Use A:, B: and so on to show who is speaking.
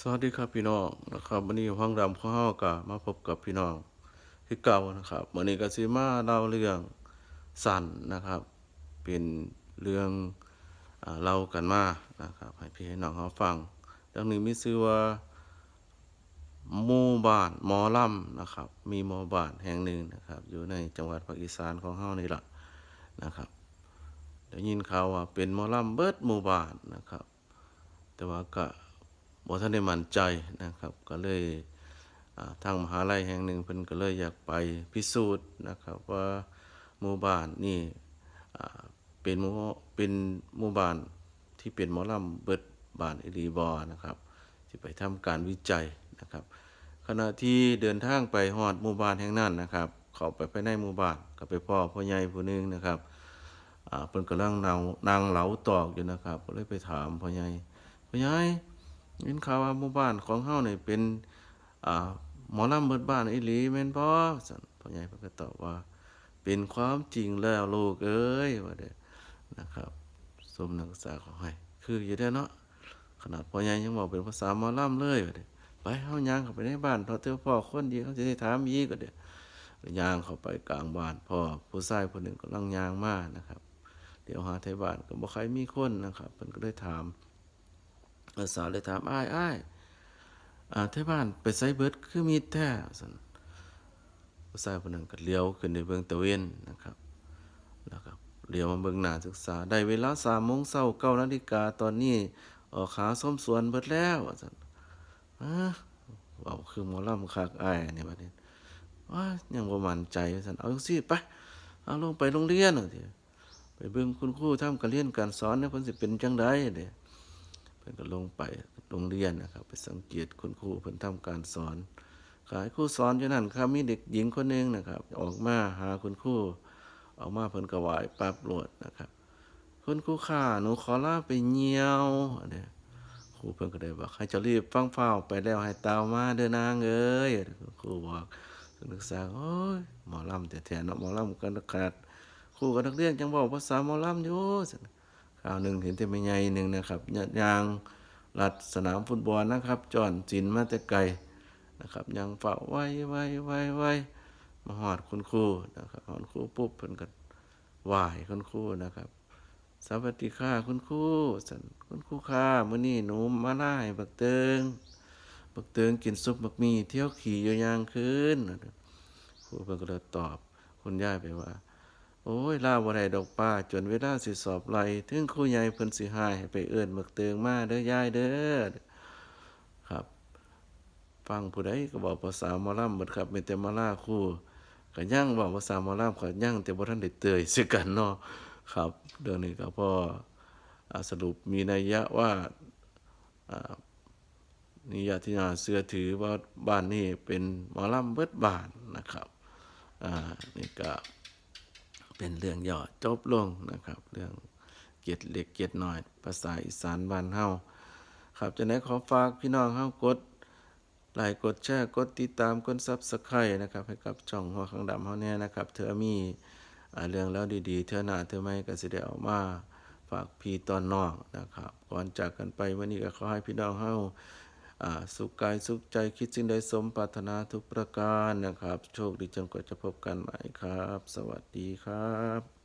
A: สวัสดีครับพี่น้องนะครับวันนี้ห้องดำของเฮาก็มาพบกับพี่น้องที่เก่านะครับวันนี้ก็สิมาเล่าเรื่องสั้นนะครับ เป็นเรื่องอเล่ากันมานะครับให้พี่ให้น้องเฮาฟังเรื่องนี้มีชื่อว่าหมู่บ้านหมอลำนะครับ มีหมู่บ้านแห่งหนึ่งนะครับ อยู่ในจังหวัดภาคอีสานของเฮานี่แหละนะครับได้ยินข่าวว่าเป็นหมอลำเบิดหมู่บ้านนะครับ แต่ว่าก็ บ่ทันได้มั่นใจนะครับ ก็เลยทางมหาลัยแห่งหนึ่งเพิ่นก็เลยอยากไปพิสูจน์นะครับว่าหมู่บ้านนี่เป็นหมู่เป็นหมู่บ้านที่เป็นหมอลำเบิดบ้านอีหลีบ่นะครับสิไปทำการวิจัยนะครับ ขณะที่เดินทางไปฮอดหมู่บ้านแห่งนั้นนะครับ เข้าไปภายในหมู่บ้านก็ไปพ่อพ่อใหญ่ผู้หนึงนะครับเพิ่นกำลังนั่งนั่งเหลาตอกอยู่นะครับก็เลยไปถามพ่อใหญ่พ่อใหญ่ ยินข่าวว่าหมู่บ้านของเฮานี่เป็นอ่าหมอลำเบิดบ้านอีหลีแม่นบ่ซั่นพ่อใหญ่เพิ่นก็ตอบว่า เป็นความจริงแล้วลูกเอ้ยว่าเด้อนะครับสมนักศึกษาของให้คืออยู่ได้เนาะขนาดพ่อใหญ่ยังบอกเป็นภาษาหมอลำเลยว่าเด้อไปเฮาย่างเข้าไปในบ้านเถอะเถอพ่อคนเดียวเขาจะได้ถามอีกว่าเด้อย่างเข้าไปกลางบ้านพ่อผู้ชายคนหนึ่งกำลังย่างมานะครับ เดี๋ยวหาไทบ้านก็บ่ใครมีคนนะครับเพิ่นก็เลยถาม ออสาเลยถามอ้ายอ้ายอ่าที่บ้านไปไซเบิร์ดคือมีแท้สันผู้ชายคนหนึ่งก็เลี้ยวขึ้นในเบื้องตะเวนนะครับแล้วก็เลี้ยวมาเบื้องหน้าศึกษา ได้เวลาสามโมงเช้าเก้านาฬิกาตอนนี้ออกขาส้มสวนเบิดแล้วสันอ่าเว้าคือหมอลำคักอ้ายนี่บัดนี้ว้ายังบ่มั่นใจสันเอาจังซี่ไปเอาลงไปโรงเรียนเอาติไปเบิ่งคุณครูทำการเรียนการสอนเนี่ยเพิ่นสิเป็นจังไดเด้เพิ่นก็ลงไปโรงเรียนนะครับ ไปสังเกตคุณครูเพิ่นทำการสอนขายครูสอนอยู่นั่นครับมีเด็กหญิงคนหนึงนะครับ ออกมาหาคุณครูออกมาเพิ่นก็ไหว้ปั๊บโลดนะครับ คุณครูค่ะหนูขอลาไปเหี่ยวเด้อครูเพิ่นก็ได้บอกให้เจ้ารีบฟังเฝ้าไปแล้วให้ตามมาเด้อนางเอ้ยครูบอกนักศึกษาโอ้ยหมอลำแต่แท้ๆเนาะหมอลำกันขนาดครูกับนักเรียนจังบอกภาษาหมอลำอยู่ ซั่าวหนึ่งเห็นแต่ไม่ใหญ่หนึ่งนะครับยยางลัดสนามฟุตบอลนะครับจอนจินมาแต่ไกลนะครับยังเฝ้าไว้ไว้ไว้ไว้มาหอดคุณครูนะครับหอดครูปุ๊บเพิ่นก็ไหว้คุณครูนะครับสวัสดีค่ะคุณครูสันคุณครูค่ะมื้อนี้หนูมาล่าให้บักเติงบักเติงกินซุปบักมีเที่ยวขี่อยู่ยางคืนครูเพิ่นก็เลยตอบคุณย่าไปว่า โอ้ยล่าบ่ได้ดอกป้า จนเวลาสิสอบไหลถึงครูใหญ่เพิ่นสิหายไปเอิ้นบักเติงมาเด้อยายเด้อครับ ฟังผู้ใดก็บอกภาษาหมอลำหมดครับมีแต่มาลาครูก็ย่างบอกภาษาหมอลำก็ย่างแต่บ่ทันได้เตยสิกันเนาะครับเรื่องนี้ก็พออ่าสรุปมีนัยยะว่านิยะที่น่าเชื่อถือว่าบ้านนี้เป็นหมอลำเบิดบานนะครับ อ่า นี่ก็ เป็นเรื่องย่อจบลงนะครับ เรื่องเกียรติเล็กเกียรติน้อย ภาษาอีสานบ้านเฮาครับจะไหนขอฝากพี่น้องเฮากดไลค์กดแชร์กดติดตามกดซับสไครต์นะครับ ให้กับช่องหัวข้างดำเฮาแน่นะครับ เธอมีเรื่องแล้วดีๆ เธอหน้าเธอไม่ก็สิได้ออกมาฝากพี่ตอนน้องนะครับ ก่อนจากกันไปวันนี้ก็ขอให้พี่น้องเฮา สุขกายสุขใจคิดสิ่งใดสมปรารถนาทุกประการนะครับ โชคดีจนกว่าจะพบกันใหม่ครับ สวัสดีครับ